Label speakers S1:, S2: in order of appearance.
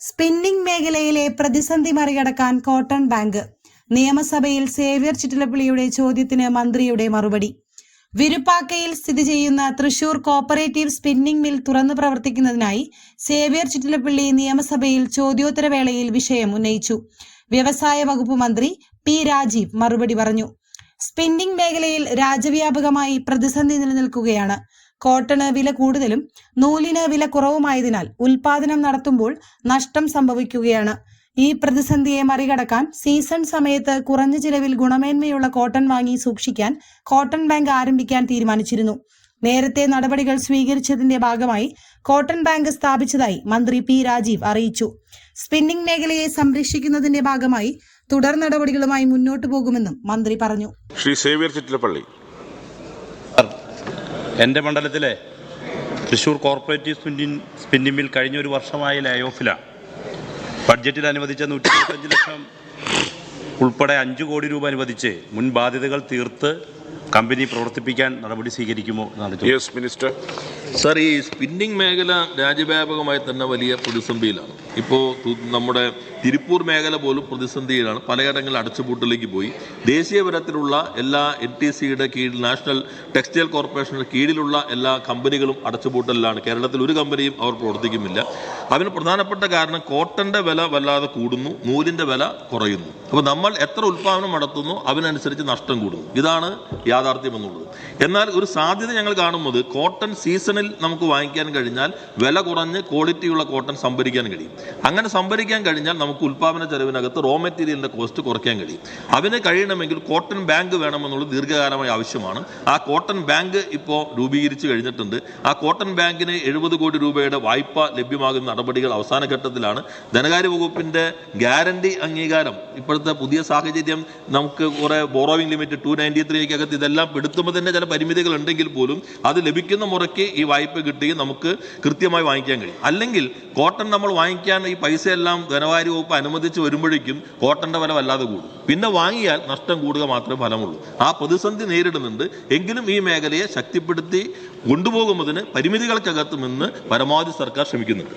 S1: Spinning മേഖലയിലെ പ്രതിസന്ധി മറികടക്കാൻ കോട്ടൺ ബാങ്ക് നിയമസഭയിൽ സേവ്യർ ചിറ്റലപ്പള്ളിയുടെ ചോദ്യത്തിന് മന്ത്രിയുടെ മറുപടി. വിരുപ്പാക്കയിൽ സ്ഥിതി ചെയ്യുന്ന തൃശൂർ കോപ്പറേറ്റീവ് സ്പിന്നിംഗ് മിൽ തുറന്നു പ്രവർത്തിക്കുന്നതിനായി സേവ്യർ ചിറ്റലപ്പള്ളി നിയമസഭയിൽ ചോദ്യോത്തരവേളയിൽ വിഷയം ഉന്നയിച്ചു. വ്യവസായ വകുപ്പ് മന്ത്രി പി രാജീവ് മറുപടി പറഞ്ഞു. സ്പിന്നിംഗ് മേഖലയിൽ രാജ്യവ്യാപകമായി പ്രതിസന്ധി നിലനിൽക്കുകയാണ്. കോട്ടണ് വില കൂടുതലും നൂലിന് വില കുറവുമായതിനാൽ ഉൽപാദനം നടത്തുമ്പോൾ നഷ്ടം സംഭവിക്കുകയാണ്. ഈ പ്രതിസന്ധിയെ മറികടക്കാൻ സീസൺ സമയത്ത് കുറഞ്ഞ ചിലവിൽ ഗുണമേന്മയുള്ള കോട്ടൺ വാങ്ങി സൂക്ഷിക്കാൻ കോട്ടൺ ബാങ്ക് ആരംഭിക്കാൻ തീരുമാനിച്ചിരുന്നു. നേരത്തെ നടപടികൾ സ്വീകരിച്ചതിന്റെ ഭാഗമായി കോട്ടൺ ബാങ്ക് സ്ഥാപിച്ചതായി മന്ത്രി പി രാജീവ് അറിയിച്ചു. സ്പിന്നിംഗ് മേഖലയെ സംരക്ഷിക്കുന്നതിന്റെ ഭാഗമായി തുടർ നടപടികളുമായി മുന്നോട്ടു പോകുമെന്നും മന്ത്രി പറഞ്ഞു.
S2: ശ്രീ സേവ്യർ ചിറ്റിലപ്പള്ളി.
S3: എന്റെ മണ്ഡലത്തിലെ Thrissur corporative spinning spinning mill കഴിഞ്ഞ ഒരു വർഷമായി ലേ ഓഫിലാണ് ബഡ്ജറ്റിൽ അനുവദിച്ച നൂറ്റി ലക്ഷം ഉൾപ്പെടെ അഞ്ച് കോടി രൂപ അനുവദിച്ച് മുൻ ബാധ്യതകൾ തീർത്ത് കമ്പനി പ്രവർത്തിപ്പിക്കാൻ നടപടി സ്വീകരിക്കുമോ
S2: യെസ് മിനിസ്റ്റർ
S4: സാർ ഈ സ്പിന്നിംഗ് മേഖല രാജ്യവ്യാപകമായി തന്നെ വലിയ പ്രതിസന്ധിയിലാണ്. ഇപ്പോൾ നമ്മുടെ തിരുപ്പൂർ മേഖല പോലും പ്രതിസന്ധിയിലാണ്. പലയിടങ്ങളിൽ അടച്ചുപൂട്ടിലേക്ക് പോയി. ദേശീയ തലത്തിലുള്ള എല്ലാ എൻ ടി സിയുടെ കീഴിൽ നാഷണൽ ടെക്സ്റ്റൈൽ കോർപ്പറേഷന്റെ കീഴിലുള്ള എല്ലാ കമ്പനികളും അടച്ചുപൂട്ടലിലാണ്. കേരളത്തിൽ ഒരു കമ്പനിയും അവർ പ്രവർത്തിക്കുന്നില്ല. അതിന് പ്രധാനപ്പെട്ട കാരണം കോട്ടന്റെ വില വല്ലാതെ കൂടുന്നു നൂലിന്റെ വില കുറയുന്നു. അപ്പോൾ നമ്മൾ എത്ര ഉൽപ്പാദനം നടത്തുന്നു അതിനനുസരിച്ച് നഷ്ടം കൂടുന്നു. ഇതാണ് യാഥാർത്ഥ്യം എന്നുള്ളത് എന്നാൽ ഒരു സാധ്യത ഞങ്ങൾ കാണുന്നത് കോട്ടൺ സീസണിൽ നമുക്ക് വാങ്ങിക്കാൻ കഴിഞ്ഞാൽ വില കുറഞ്ഞ് ക്വാളിറ്റിയുള്ള കോട്ടൺ സംഭരിക്കാൻ കഴിയും. അങ്ങനെ സംഭരിക്കാൻ കഴിഞ്ഞാൽ നമുക്ക് ഉൽപാദന ചെലവിനകത്ത് റോ മെറ്റീരിയലിന്റെ കോസ്റ്റ് കുറയ്ക്കാൻ കഴിയും. അതിന് കഴിയണമെങ്കിൽ കോട്ടൺ ബാങ്ക് വേണമെന്നുള്ളത് ദീർഘകാലമായി ആവശ്യമാണ്. ആ കോട്ടൺ ബാങ്ക് ഇപ്പോൾ രൂപീകരിച്ച് കഴിഞ്ഞിട്ടുണ്ട്. ആ കോട്ടൺ ബാങ്കിന് എഴുപത് കോടി രൂപയുടെ വായ്പ ലഭ്യമാകുന്ന നടപടികൾ അവസാന ഘട്ടത്തിലാണ്. ധനകാര്യ വകുപ്പിന്റെ ഗ്യാരണ്ടി അംഗീകാരം. ഇപ്പോഴത്തെ പുതിയ സാഹചര്യം നമുക്ക് കുറേ ബോറോവിംഗ് ലിമിറ്റ് ടു നയന്റി ത്രീക്കകത്ത് ഇതെല്ലാം പെടുത്തുമ്പോൾ ചില പരിമിതികൾ ഉണ്ടെങ്കിൽ പോലും അത് ലഭിക്കുന്ന മുറയ്ക്ക് ഈ വായ്പ കിട്ടുകയും നമുക്ക് കൃത്യമായി വാങ്ങിക്കാൻ കഴിയും. അല്ലെങ്കിൽ കോട്ടൺ നമ്മൾ വാങ്ങിക്കാൻ ഈ പൈസയെല്ലാം ധനകാര്യ വകുപ്പ് അനുവദിച്ച് വരുമ്പോഴേക്കും കോട്ടന്റെ വില വല്ലാതെ കൂടും. പിന്നെ വാങ്ങിയാൽ നഷ്ടം കൂടുക മാത്രമേ ഫലമുള്ളൂ. ആ പ്രതിസന്ധി നേരിടുന്നുണ്ട്. എങ്കിലും ഈ മേഖലയെ ശക്തിപ്പെടുത്തി കൊണ്ടുപോകുന്നതിന് പരിമിതികൾക്കകത്തുമെന്ന് പരമാവധി സർക്കാർ ശ്രമിക്കുന്നുണ്ട്.